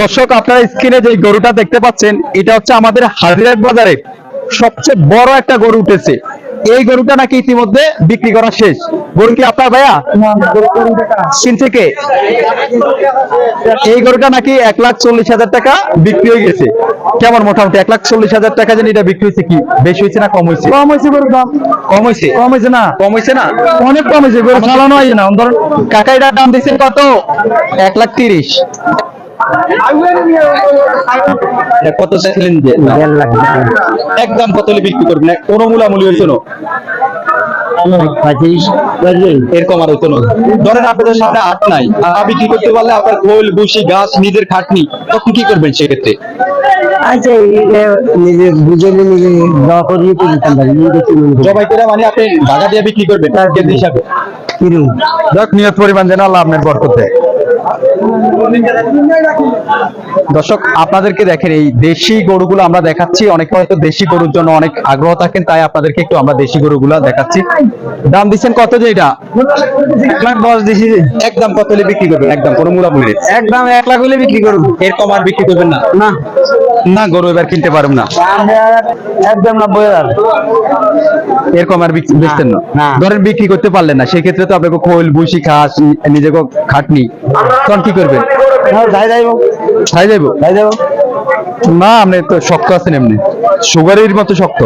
দর্শক আপনারা স্ক্রিনে যে গরুটা দেখতে পাচ্ছেন এটা হচ্ছে আমাদের হাজিরাট বাজারে সবচেয়ে বড় একটা গরু উঠেছে। এই গরুটা নাকি ইতিমধ্যে বিক্রি করা শেষ। গরু কি আপনার ভাইয়া? কিনছে কে এই গরুটা নাকি এক লাখ চল্লিশ হাজার টাকা বিক্রি হয়ে গেছে। কেমন মোটামুটি? এক লাখ চল্লিশ হাজার টাকা যেন এটা বিক্রি হয়েছে কি? বেশি হয়েছে না কম হয়েছে? কম হয়েছে গরুর দাম কম হয়েছে? কম হয়েছে না। কম হয়েছে না? অনেক কম হয়েছে গরু চালানো হয় না। ধরুন কাকা এটার দাম দিচ্ছেন কত? এক লাখ তিরিশ। কত চাইছিলেন যে একদম কত হলে বিক্রি করবেন এক- কোনো মূলামূলি হয়েছে এরকম আর হতো না। ধরেন আপনাদের সামনে আট নাই আর বিক্রি করতে পারলে আপনার খোল বুসি গাছ নিজের খাটনি তখন কি করবেন সেক্ষেত্রে? আচ্ছা নিজে বুঝে নিজে দোয়া করিয়ে তো দিতাম পারি নিজে কিনুন জবাই করে মানে আপনি ঢাকা দিয়ে বিক্রি করবেন কেজি হিসাবে। যাক নিয়ত পরিমাণ যেন আল্লাহ আপনার বরকত। দেয় দর্শক আপনাদেরকে দেখেন এই দেশি গরুগুলো আমরা দেখাচ্ছি। অনেকে হয়তো দেশি গরুর জন্য অনেক আগ্রহ থাকেন তাই আপনাদেরকে একটু আমরা দেশি গরুগুলো দেখাচ্ছি। দাম দিচ্ছেন কত যে এটা? এক লাখ দশ দিছি একদম কত হলে বিক্রি করবেন? একদম কোনো মূলামূল্যে একদম এক লাখ হলে বিক্রি করুন। এরকম আর বিক্রি করবেন না? না। না গরু এবার কিনতে পারবেন না। একদম নব্বই হাজার। এরকম আর বিক্রি বেচতেন না। না। ধরেন বিক্রি করতে পারলেন না সেক্ষেত্রে তো আপনাকে খোল বুসি খাস নিজেকে খাটনি। তখন কি করবেন? যাই যাইব খাই যাইব যাই যাইব না আপনি তো শক্ত আছেন এমনি। সুগারের মতো শক্ত।